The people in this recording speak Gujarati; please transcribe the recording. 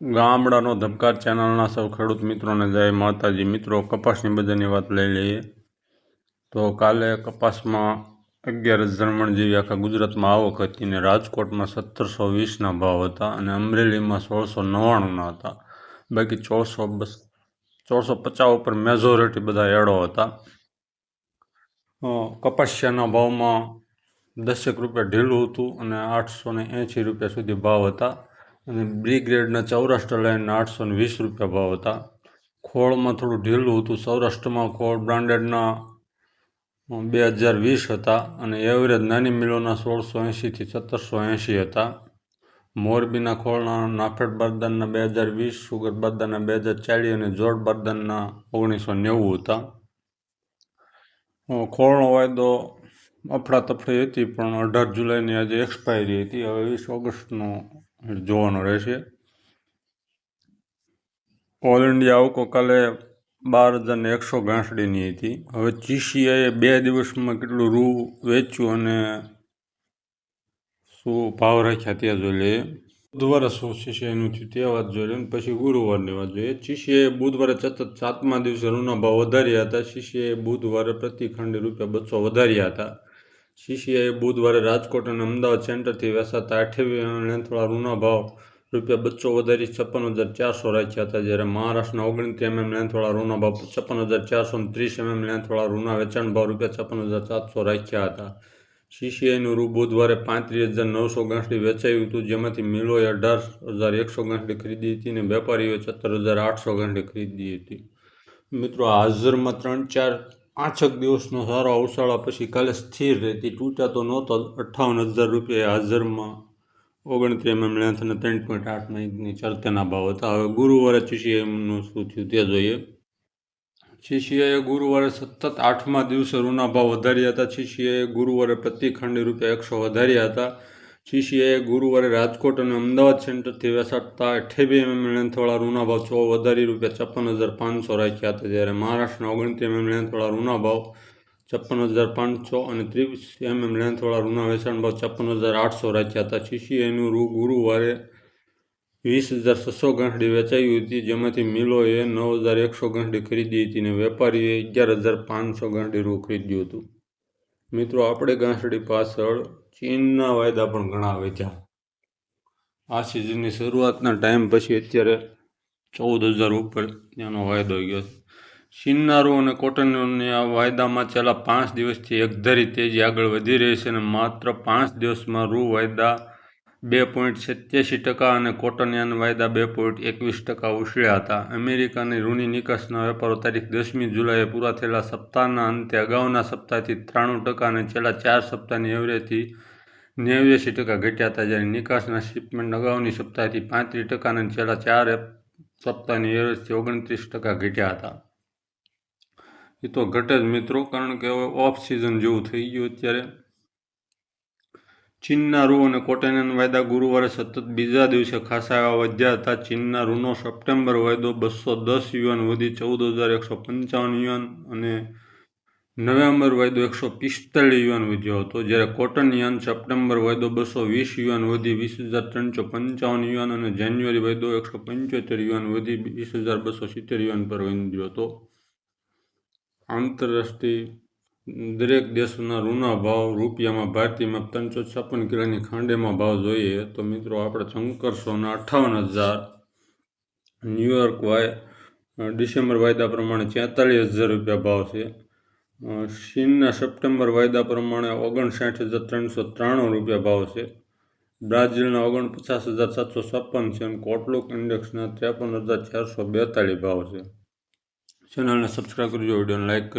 ગામડાનો ધબકાર ચેનલના સૌ ખેડૂત મિત્રોને જય માતાજી. મિત્રો, કપાસની બજારની વાત લઈ લઈએ. તો કાલે કપાસમાં અગિયાર જણમણ જેવી આખા ગુજરાતમાં આવક હતી અને રાજકોટમાં સત્તરસો વીસના ભાવ હતા અને અમરેલીમાં સોળસો નવ્વાણુંના હતા. બાકી ચોળસો બસ ચોળસો પચાસ ઉપર મેજોરિટી બધા એડો હતા. કપાસિયાના ભાવમાં દસેક રૂપિયા ઢીલું હતું અને આઠસો ને એંશી રૂપિયા સુધી ભાવ હતા. અને બી ગ્રેડના સૌરાષ્ટ્ર લાઇનના આઠસો વીસ રૂપિયા ભાવ હતા. ખોળમાં થોડું ઢીલું હતું. સૌરાષ્ટ્રમાં ખોળ બ્રાન્ડેડના બે હજાર વીસ હતા અને એવરેજ નાની મિલોના સોળસો એંશીથી સત્તરસો એંશી હતા. મોરબીના ખોળના નાફેડ બારદાનના બે હજાર વીસ, સુગર બારદાનના બે હજાર ચાલીસ અને જોડ બારદાનના ઓગણીસો નેવું હતા. ખોળનો વાયદો અફડાતફડી હતી પણ અઢાર જુલાઈની આજે એક્સપાયરી હતી. હવે વીસ ઓગસ્ટનો જોવાનો રહેશે. ઓલ ઇન્ડિયા આવકો કાલે બાર હજારને એકસો ગાંસડીની હતી. હવે ચીસીઆઈએ બે દિવસમાં કેટલું રૂ વેચ્યું અને શું ભાવ રાખ્યા તે જોઈ લઈએ. બુધવારે શું ચીસીઆઈનું થયું તે વાત જોઈ લઈએ પછી ગુરુવારની વાત જોઈએ. ચીસીઆઈએ બુધવારે સતત સાતમા દિવસે રૂના ભાવ વધાર્યા હતા. ચીસીઆઈએ બુધવારે પ્રતિ ખંડ રૂપિયા બસો વધાર્યા હતા. સીસીઆઈએ બુધવારે રાજકોટ અને અમદાવાદ સેન્ટરથી વેચાતા અઠ્યાવીસ લેન્થવાળા ઋણના ભાવ રૂપિયા બસો વધારી છપ્પન હજાર ચારસો રાખ્યા હતા જ્યારે મહારાષ્ટ્રના ઓગણત્રીસ એમએમ લેન્થવાળા ઋણના ભાવ છપ્પન હજાર ચારસો ને ત્રીસ એમએમ લેન્થવાળા રૂના વેચાણ ભાવ રૂપિયા છપ્પન હજાર સાતસો રાખ્યા હતા. સીસીઆઈનું રૂ બુધવારે પાંત્રીસ હજાર નવસો ગાંસડી વેચાયું હતું, જેમાંથી મિલોએ અઢાર હજાર એકસો ગાંસડી ખરીદી હતી અને વેપારીઓએ સત્તર હજાર આઠસો ગાંસડી ખરીદી હતી. મિત્રો હાજરમાં ત્રણ ચાર પાંચેક દિવસનો સારો અવસાળા પછી કાલે સ્થિર રહેતી તૂટાતો નહોતો અઠ્ઠાવન હજાર રૂપિયા હાજરમાં. ઓગણત્રીસ એમએમ લેન્થ અને ત્રણ પોઈન્ટ આઠ મહિની ચરતેના ભાવ હતા. હવે ગુરુવારે સીસીઆઈનું શું થયું તે જોઈએ. સીસીઆઈએ ગુરુવારે સતત આઠમા દિવસે રૂના ભાવ વધાર્યા હતા. સીસીઆઈએ ગુરુવારે પ્રતિ ખંડ રૂપિયા એકસો વધાર્યા હતા. સીસીઆઈએ ગુરુવારે રાજકોટ અને અમદાવાદ સેન્ટરથી વેસાડતા અઠ્યાવી એમએમ લેન્થવાળા રૂના ભાવ છો વધારી રૂપિયા છપ્પન હજાર પાંચસો રાખ્યા હતા જ્યારે મહારાષ્ટ્રના ઓગણત્રીસ એમએમ લેન્થવાળા રૂના ભાવ છપ્પન હજાર પાંચસો અને ત્રીસ એમએમ લેન્થવાળા રૂના વેચાણ ભાવ છપ્પન હજાર આઠસો રાખ્યા હતા. શિષ્યનું રૂ ગુરુવારે વીસ હજાર છસો ગાંઠડી વેચાઈ હતી, જેમાંથી મિલોએ નવ હજાર એકસો ગાંઠડી ખરીદી હતી અને વેપારીએ અગિયાર હજાર પાંચસો ગાંઠડી રૂ ખરીદ્યું હતું. મિત્રો, આપણે ગાંસડી પાછળ ચીનના વાયદા પણ ઘણા વેચ્યા. આ સિઝનની શરૂઆતના ટાઈમ પછી અત્યારે ચૌદ હજાર ઉપર ત્યાંનો વાયદો ગયો છે. ચીનના અને કોટનની આ વાયદામાં છેલ્લા પાંચ દિવસથી એકધારી તેજી આગળ વધી રહી છે અને માત્ર પાંચ દિવસમાં રૂ વાયદા બે પોઈન્ટ સત્યાસી ટકા અને કોટનિયાન વાયદા બે પોઈન્ટ એકવીસ ટકા ઉછળ્યા હતા. અમેરિકાની રૂની નિકાસના વેપારો તારીખ દસમી જુલાઈએ પૂરા થયેલા સપ્તાહના અંતે અગાઉના સપ્તાહથી ત્રાણું ટકા અને છેલ્લા ચાર સપ્તાહની એવરેજથી નેવ્યાસી ટકા ઘટ્યા હતા, જ્યારે નિકાસના શિપમેન્ટ અગાઉની સપ્તાહથી પાંત્રીસ ટકા અને છેલ્લા ચાર સપ્તાહની એવરેજથી ઓગણત્રીસ ટકા ઘટ્યા હતા. એ તો ઘટે જ મિત્રો, કારણ કે હવે ઓફ સિઝન જેવું થઈ ગયું અત્યારે. ચીનના રૂ અને કોટેનન વાયદા ગુરુવારે સતત બીજા દિવસે ખાસા એવા વધ્યા હતા. ચીનના રૂનો સપ્ટેમ્બર વાયદો બસો દસ યુએન વધી ચૌદ હજાર એકસો પંચાવન યુએન અને નવેમ્બર વાયદો એકસો પિસ્તાળીસ યુએન વધ્યો હતો. જ્યારે કોટન યન સપ્ટેમ્બર વાયદો બસો વીસ યુએન વધી વીસ હજાર ત્રણસો પંચાવન યુએન અને જાન્યુઆરી વાયદો એકસો પંચોતેર યુએન વધી વીસ હજાર બસો સિત્તેર યુએન પર વધ્યો હતો. આંતરરાષ્ટ્રીય દરેક દેશના રૂના ભાવ રૂપિયામાં ભારતીયમાં ત્રણસો છપ્પન કિલોની ખાંડેમાં ભાવ જોઈએ તો મિત્રો આપણે શંકરસોના અઠ્ઠાવન હજાર ન્યુયોર્ક વાય ડિસેમ્બર વાયદા પ્રમાણે છેતાલીસ હજાર રૂપિયા ભાવ છે. ચીનના સપ્ટેમ્બર વાયદા પ્રમાણે ઓગણસાઠ હજાર ત્રણસો ત્રાણું રૂપિયા ભાવ છે. બ્રાઝિલના ઓગણપચાસ હજાર સાતસો છપ્પન છે અને કોટલુક ઇન્ડેક્સના ત્રેપન હજાર ચારસો બેતાળીસ ભાવ છે. ચેનલને સબસ્ક્રાઈબ કરજો, વિડીયોને લાઇક કરજો.